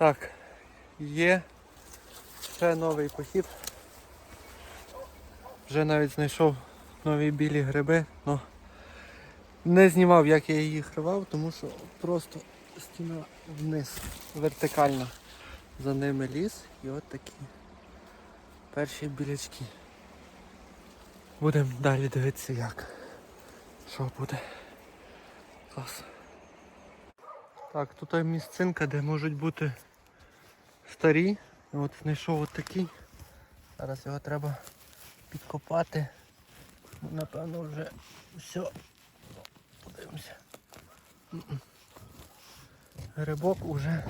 Так, є ще новий похід. Вже навіть знайшов нові білі гриби, але не знімав, як я їх рвав, тому що просто стіна вниз, вертикальна. За ними ліс і от такі перші білячки. Будемо далі дивитися як. Що буде. Клас. Так, тут місцинка, де можуть бути старі. От знайшов от. Зараз його треба підкопати. Ну, Напевно вже все. Подивимося. Грибок уже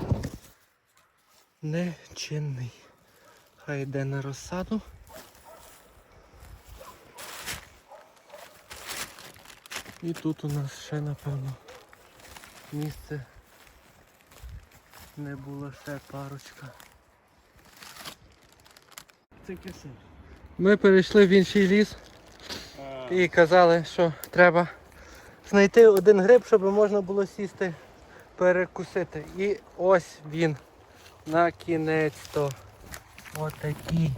не чинний. Хай йде на розсаду. І тут у нас ще напевно місце не було ще парочка. Це кисень. Ми перейшли в інший ліс і казали, що треба знайти один гриб, щоб можна було сісти, перекусити. І ось він. На кінець-то. Отакий.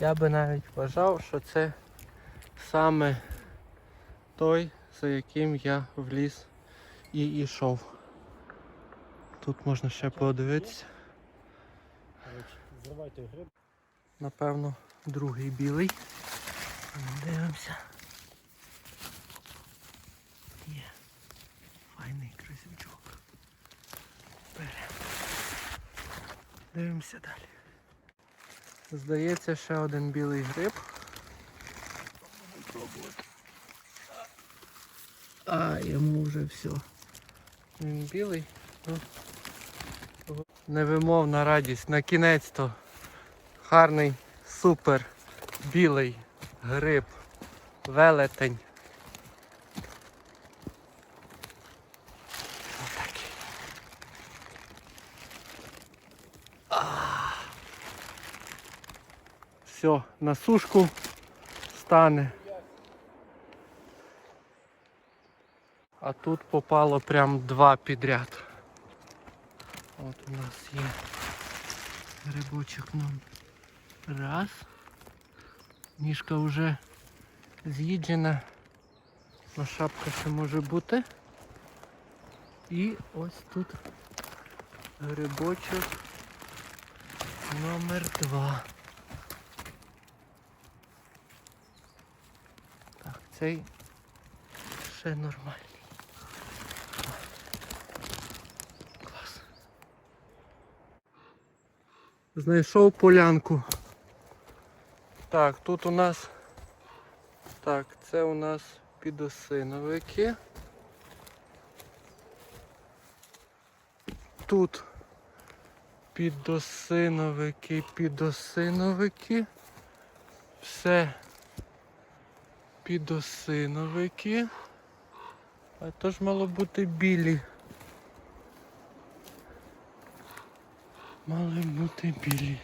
Я би навіть вважав, що це саме той, за яким я в ліс і йшов. Тут можна ще подивитися. Напевно, другий білий. Дивимося. Є. Файний красивчок. Беремо. Дивимося далі. Здається, ще один білий гриб. А, йому вже все. Він білий. Ну, невимовна радість. На кінець-то. Гарний, супер, білий гриб, велетень. Отакий. Все, на сушку стане. А тут попало прям два підряд. От у нас є грибочок номер. Раз. Ніжка вже з'їджена. На шапка ще може бути. І ось тут грибочок номер два. Так, цей ще нормальний. Знайшов полянку. Так, тут у нас. Так, це у нас підосиновики. Тут підосиновики, підосиновики. Все підосиновики. А то ж мало бути білі. Мали бути білі.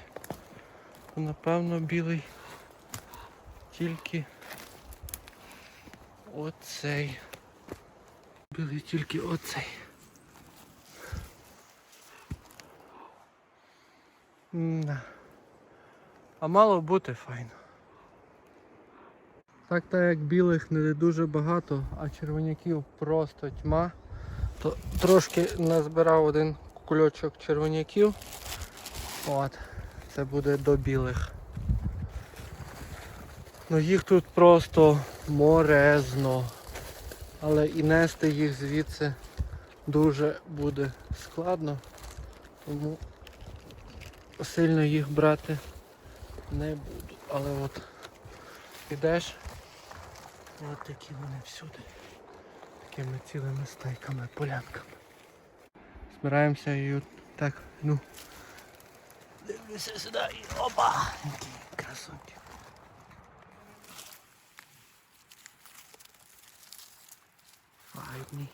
Напевно, білий тільки оцей. Білий тільки оцей. М-да. А мало бути файно. Так так як білих не дуже багато, а червоняків просто тьма, то трошки назбирав один кульочок червоняків. От, це буде до білих. Ну їх тут просто морезно. Але і нести їх звідси дуже буде складно. Тому сильно їх брати не буду. Але от підеш, от такі вони всюди. Такими цілими стайками, полянками. Збираємося і от так, ну. Дивлюся сюди і опа! Які красунки. Файні.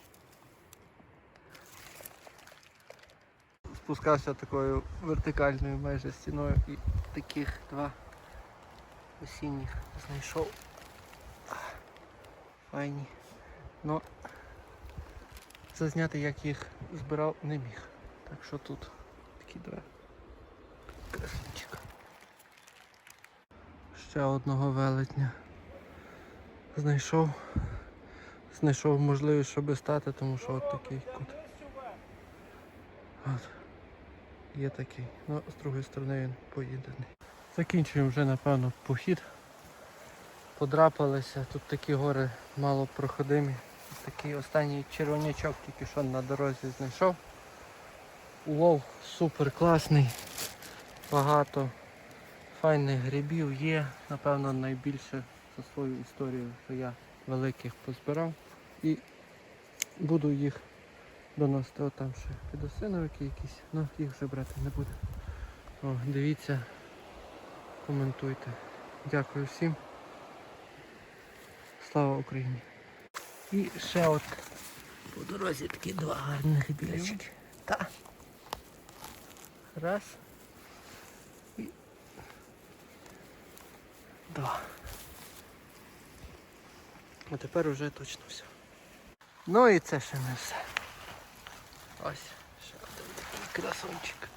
Спускався такою вертикальною майже стіною і таких два осінніх знайшов. Файні. Но зазняти як їх збирав не міг. Так що тут такі два. Красунчик. Ще одного велетня. Знайшов. Знайшов можливість, щоб стати, тому що от такий кут. От. Є такий. Ну, з другої сторони він поїдений. Закінчуємо вже, напевно, похід. Подрапалися. Тут такі гори мало проходимі. Такий останній червонячок тільки що на дорозі знайшов. Улов супер класний. Багато файних грибів є. Напевно, найбільше за свою історію, що я великих позбирав. І буду їх доносити. От там ще підосиновики якісь, ну їх вже брати не буду. О, дивіться, коментуйте. Дякую всім. Слава Україні! І ще от по дорозі такі два гарних білячки. Та. Раз. І два. А тепер уже точно все. Ну і це ще не все. Ось ще один такий красунчик.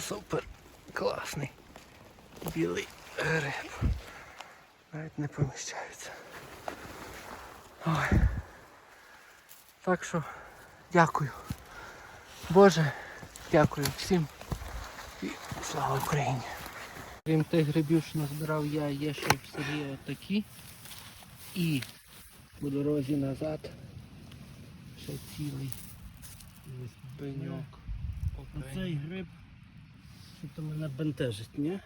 Супер класний. Білий гриб. Навіть не поміщається. Ой. Так що дякую. Боже, дякую всім. І слава Україні. Крім тих грибів, що назбирав я, є ще в селі отакі. І по дорозі назад ще цілий пеньок. Оцей гриб, що то мене бентежить, ні?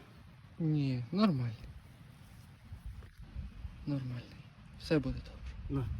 Ні, нормальний. Нормальний. Все буде добре. На.